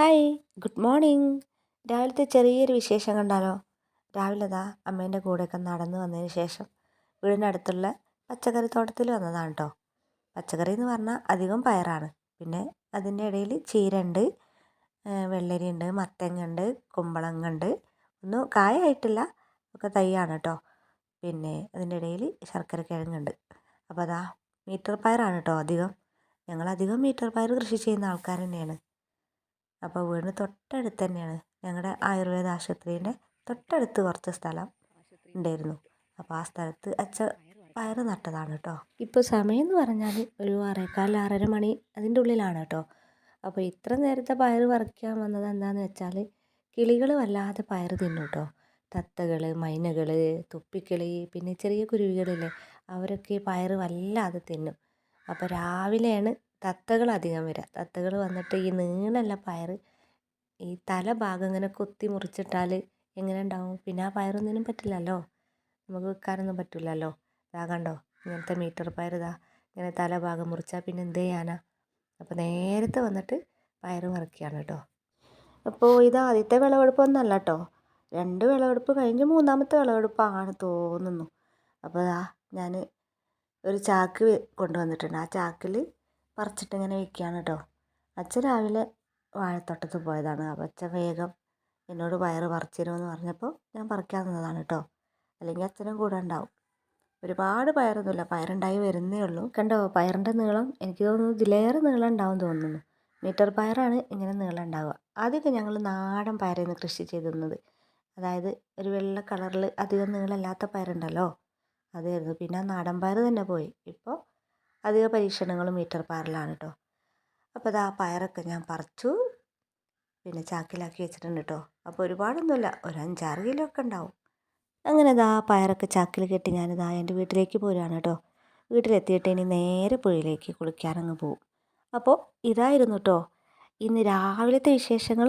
Hi good morning രാവിലത്തെ ചെറിയൊരു വിശേഷം കണ്ടാലോ? രാവിലെ ദാ അമ്മേന്റെ കൂടെയൊക്കെ നടന്നു വന്നതിന് ശേഷം വീടിനടുത്തുള്ള പച്ചക്കറി തോട്ടത്തിൽ വന്നതാണ് കേട്ടോ പച്ചക്കറി എന്ന് പറഞ്ഞാൽ അധികം പയറാണ്. പിന്നെ അതിന്റെ ഇടയിൽ ചീരയുണ്ട് വെള്ളരിയുണ്ട് മത്തങ്ങ കുമ്പളങ്ങ ഒന്നും കായായിട്ടില്ല. ഒക്കെ തൈയാണ് കേട്ടോ പിന്നെ അതിന്റെ ഇടയിൽ ശർക്കര കിഴങ്ങുണ്ട്. അപ്പോൾ അതാ മീറ്റർ പയറാണ് കേട്ടോ അധികം. ഞങ്ങളധികം മീറ്റർ പയർ കൃഷി ചെയ്യുന്ന ആൾക്കാർ തന്നെയാണ്. അപ്പോൾ വീടിന് തൊട്ടടുത്ത് തന്നെയാണ്. ഞങ്ങളുടെ ആയുർവേദ ആശുപത്രീന്റെ തൊട്ടടുത്ത് കുറച്ച് സ്ഥലം ഉണ്ടായിരുന്നു. അപ്പോൾ ആ സ്ഥലത്ത് അച്ഛ പയർ നട്ടതാണ് കേട്ടോ ഇപ്പോൾ സമയം എന്ന് പറഞ്ഞാൽ ഒരു ആറേക്കാൽ ആറര മണി അതിന്റെ ഉള്ളിലാണ് കേട്ടോ അപ്പോൾ ഇത്ര നേരത്തെ പയർ പറിക്കാൻ വന്നത് എന്താണെന്ന് വെച്ചാൽ കിളികൾ വല്ലാതെ പയർ തിന്നു കേട്ടോ തത്തകൾ മൈനകൾ തുപ്പിക്കിളി പിന്നെ ചെറിയ കുരുവികളില്ലേ അവരൊക്കെ പയർ വല്ലാതെ തിന്നും. അപ്പോൾ രാവിലെയാണ് തത്തകൾ അധികം വരിക തത്തകൾ വന്നിട്ട് ഈ നീളല്ല പയർ ഈ തല ഭാഗം ഇങ്ങനെ കൊത്തി മുറിച്ചിട്ടാൽ എങ്ങനെ ഉണ്ടാവും പിന്നെ ആ പയറൊന്നിനും പറ്റില്ലല്ലോ? നമുക്ക് വിൽക്കാനൊന്നും പറ്റില്ലല്ലോ ഇതാ കണ്ടോ? ഇങ്ങനത്തെ മീറ്റർ പയർ ഇതാ ഇങ്ങനെ തല ഭാഗം മുറിച്ചാൽ പിന്നെ എന്ത് ചെയ്യാനാ? അപ്പോൾ നേരത്തെ വന്നിട്ട് പയർ മറിക്കുകയാണ് കേട്ടോ. അപ്പോൾ ഇത് ആദ്യത്തെ വിളവെടുപ്പൊന്നല്ല കേട്ടോ. രണ്ട് വിളവെടുപ്പ് കഴിഞ്ഞ് മൂന്നാമത്തെ വിളവെടുപ്പാണ് തോന്നുന്നു. അപ്പോൾ ഇതാ ഞാൻ ഒരു ചാക്ക് കൊണ്ടുവന്നിട്ടുണ്ട്. ആ ചാക്കിൽ പറിച്ചിട്ട് ഇങ്ങനെ വെക്കുകയാണ് കേട്ടോ അച്ഛൻ രാവിലെ വാഴത്തോട്ടത്ത് പോയതാണ്. അപ്പോൾ അച്ഛൻ വേഗം എന്നോട് പയർ പറിച്ചിരുമെന്ന് പറഞ്ഞപ്പോൾ ഞാൻ പറിക്കാൻ നിന്നതാണ് കേട്ടോ അല്ലെങ്കിൽ അച്ഛനും കൂടെ ഉണ്ടാവും. ഒരുപാട് പയറൊന്നുമില്ല. പയറുണ്ടായി വരുന്നേ ഉള്ളൂ. കണ്ടോ? പയറിന്റെ നീളം എനിക്ക് തോന്നുന്നു ഇതിലേറെ നീളം ഉണ്ടാവും തോന്നുന്നു. മീറ്റർ പയറാണ് ഇങ്ങനെ നീളം ഉണ്ടാവുക. ആദ്യമൊക്കെ ഞങ്ങൾ നാടൻ പയറിന്ന് കൃഷി ചെയ്തിരുന്നത് അതായത് ഒരു വെള്ള കളറിൽ അധികം നീളമില്ലാത്ത പയറുണ്ടല്ലോ. അതായിരുന്നു. പിന്നെ നാടൻ പയർ തന്നെ പോയി. ഇപ്പോൾ അധിക പരീക്ഷണങ്ങളും മീറ്റർ പാറലാണ് കേട്ടോ അപ്പോൾ അത് പയറൊക്കെ ഞാൻ പറിച്ചു. പിന്നെ ചാക്കിലാക്കി വെച്ചിട്ടുണ്ട് കേട്ടോ അപ്പോൾ ഒരുപാടൊന്നുമില്ല ഒരു അഞ്ചാറ് കിലോ ഒക്കെ ഉണ്ടാവും. അങ്ങനെ ഇതാ പയറൊക്കെ ചാക്കിൽ കെട്ടി ഞാനിതാ എന്റെ വീട്ടിലേക്ക് പോരുകയാണ് കേട്ടോ വീട്ടിലെത്തിയിട്ട് ഇനി നേരെ പുഴയിലേക്ക് കുളിക്കാനങ്ങ് പോവും. അപ്പോൾ ഇതായിരുന്നു കേട്ടോ ഇന്ന് രാവിലത്തെ വിശേഷങ്ങൾ